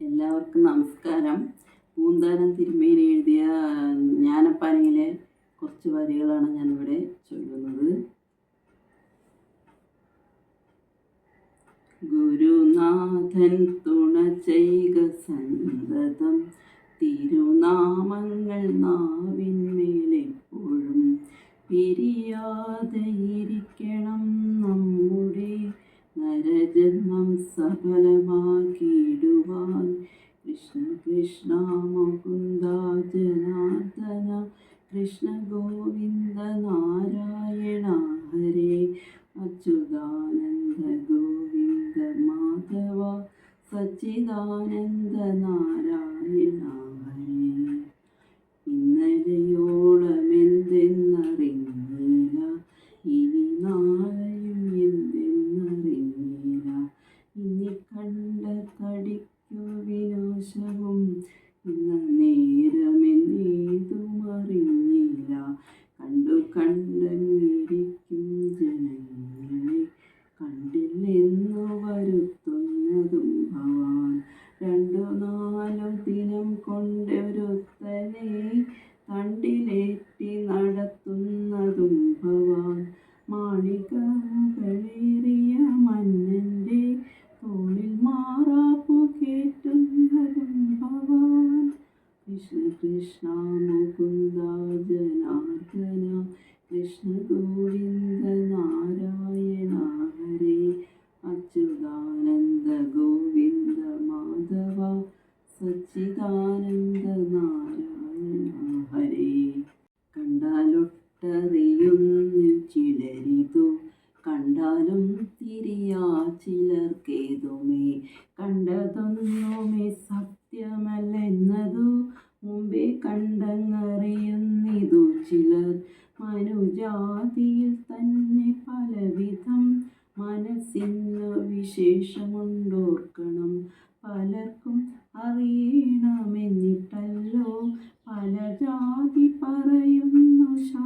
എല്ലാവർക്കും നമസ്കാരം. പൂന്താനം തിരുമേനി എഴുതിയ ജ്ഞാനപ്പാനയിലെ കുറച്ച് വരികളാണ് ഞാനിവിടെ ചൊല്ലുന്നത്. ഗുരുനാഥൻ തുണ ചെയ്ക സന്തതം തിരുനാമങ്ങൾ നാവിന്മേലെപ്പോഴും പിരിയാതെ ഇരിക്കണം നമ്മുടെ നരജന്മം സഫലമാക്കിയിടുവാൻ കൃഷ്ണ കൃഷ്ണ മുകുന്ദ ജനാർദ്ദന കൃഷ്ണ ഗോവിന്ദ നാരായണ ഹരേ അച്യുതാനന്ദ ഗോവിന്ദ മാധവ സച്ചിദാനന്ദ നാരായണ ഹരേ. ഇന്നലെയോളം കണ്ടു കണ്ടങ്ങിരിക്കും ജനങ്ങളെ. കണ്ടില്ലെന്നു വരുത്തുന്നതും ഭവാൻ. രണ്ടു നാലും ദിനം കൊണ്ടൊരുത്തനെ തണ്ടിലേറ്റി നടത്തുന്നതും ഭവാൻ. മാളികകളേറിയ മന്നന്റെ തോളിൽ മാറാപ്പു കേട്ടുന്നതും ഭവാൻ. കൃഷ്ണ കൃഷ്ണ കൃഷ്ണ ഗോവിന്ദ നാരായണ ഹരേ അച്യുതാനന്ദ ഗോവിന്ദ മാധവ സച്ചിദാനന്ദ നാരായണ ഹരേ കണ്ടാലൊട്ടറിയുന്നു ചിലരിതു കണ്ടാലും തിരിയാ ചിലർക്കേതുമേ കണ്ടതൊന്നുമേ സത്യമല്ലെന്നതു മനുജാതിയിൽ തന്നെ പലവിധം മനസ്സിന് വിശേഷമുണ്ടോർക്കണം. പലർക്കും അറിയണമെന്നിട്ടല്ലോ പല ജാതി പറയുന്നു ശാസ്ത്രങ്ങൾ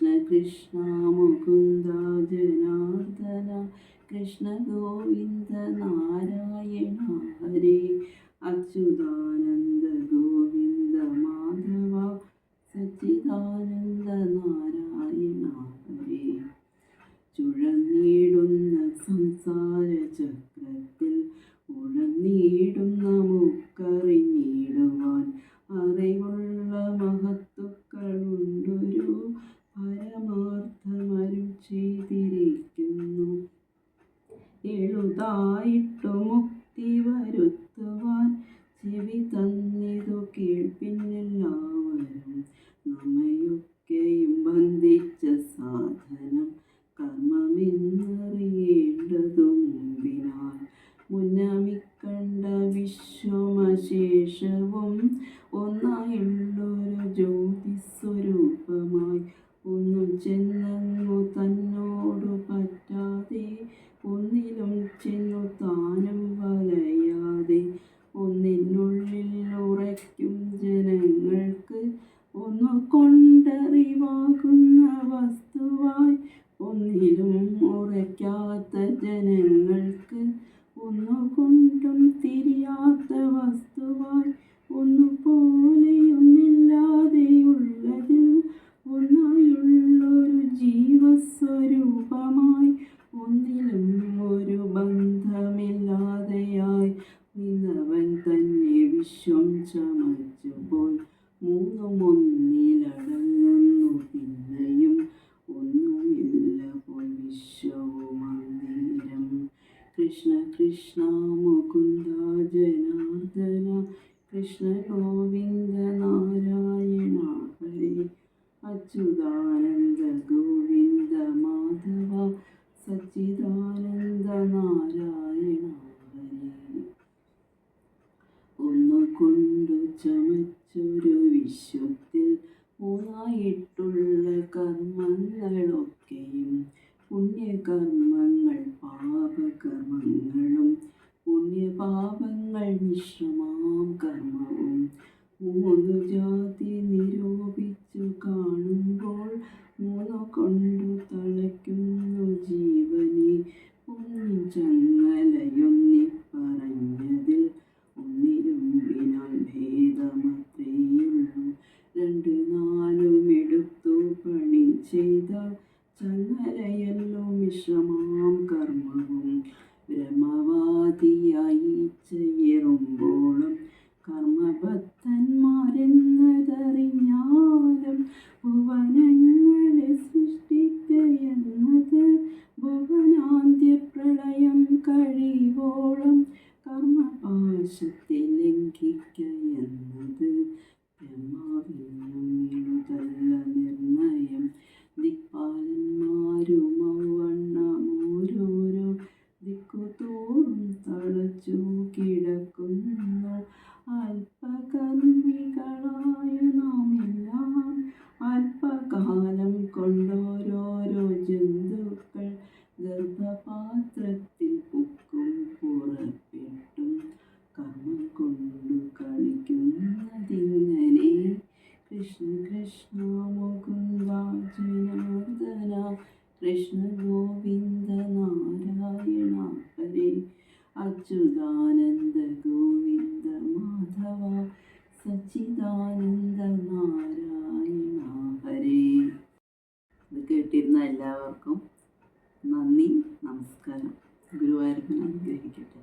കൃഷ്ണ കൃഷ്ണ മുകുന്ദ ജനാർദ്ദന കൃഷ്ണ ഗോവിന്ദ നാരായണ ഹരേ അച്യുതാനന്ദ ഗോവിന്ദ മാധവ സച്ചിദാനന്ദ നാരായണ ഹരേ. ചുഴന്നീടുന്ന സംസാര ചക്രത്തിൽ ഒന്നും വിശ്വം ചമച്ചപ്പോൾ മൂന്നും ഒന്നിലടങ്ങുന്നു പിന്നെയും. ഒന്നുമില്ല പോൽ വിശ്വവും കൃഷ്ണ കൃഷ്ണ മുകുന്ദ ജനാർദ്ദന കൃഷ്ണ ഗോവിന്ദ നാരായണ ഹരി അച്യുതാനന്ദ ഗോവിന്ദ മൂന്നായിട്ടുള്ള കർമ്മങ്ങളൊക്കെയും പുണ്യകർമ്മങ്ങൾ പാപകർമ്മങ്ങളും പുണ്യപാപങ്ങൾ മിശ്രമാം കർമ്മവും. മൂന്നു ജാതി നിരൂപിച്ചു കാണുമ്പോൾ മൂന്നു കൊണ്ടു തളയ്ക്കുന്നു ജീവനെ. ഒന്നിൻ ചങ്ങലയൊന്നി പറഞ്ഞതിൽ ഒന്നിരുമ്പിനാൽ ഭേദമത്രേയുള്ളൂ. രണ്ട് ചെയ്ത ചങ്ങലയല്ലോ മിശ്രമാം കർമ്മവും. ബ്രഹ്മവാദിയായി ചേരുമ്പോളും കർമ്മഭക്തന്മാരെന്നതറിഞ്ഞാലും ഭുവനങ്ങളെ സൃഷ്ടിക്കയെന്നത് ഭുവനാന്ത്യപ്രളയം കഴിവോളം കർമ്മപാശത്തെ ദിക്കുതോറും തളച്ചു കിടക്കുന്നു. അല്പകർമ്മികളായ നാമെല്ലാം അല്പകാലം കൊണ്ടോരോരോ ജന്തുക്കൾ ഗർഭപാത്രത്തിൽ പുക്കും പുറപ്പെട്ടും കർമ്മം കൊണ്ടു കളിക്കുന്നതിങ്ങനെ കൃഷ്ണ കൃഷ്ണ മുകുന്ദ ജനാർദ്ദന കൃഷ്ണ ഗോവിന്ദ നാരായണ ഹരേ അച്യുതാനന്ദ ഗോവിന്ദ മാധവ സച്ചിദാനന്ദ നാരായണ ഹരേ ഇത് കേട്ടിരുന്ന എല്ലാവർക്കും നന്ദി നമസ്കാരം. ഗുരുവായൂരപ്പൻ അനുഗ്രഹിക്കട്ടെ.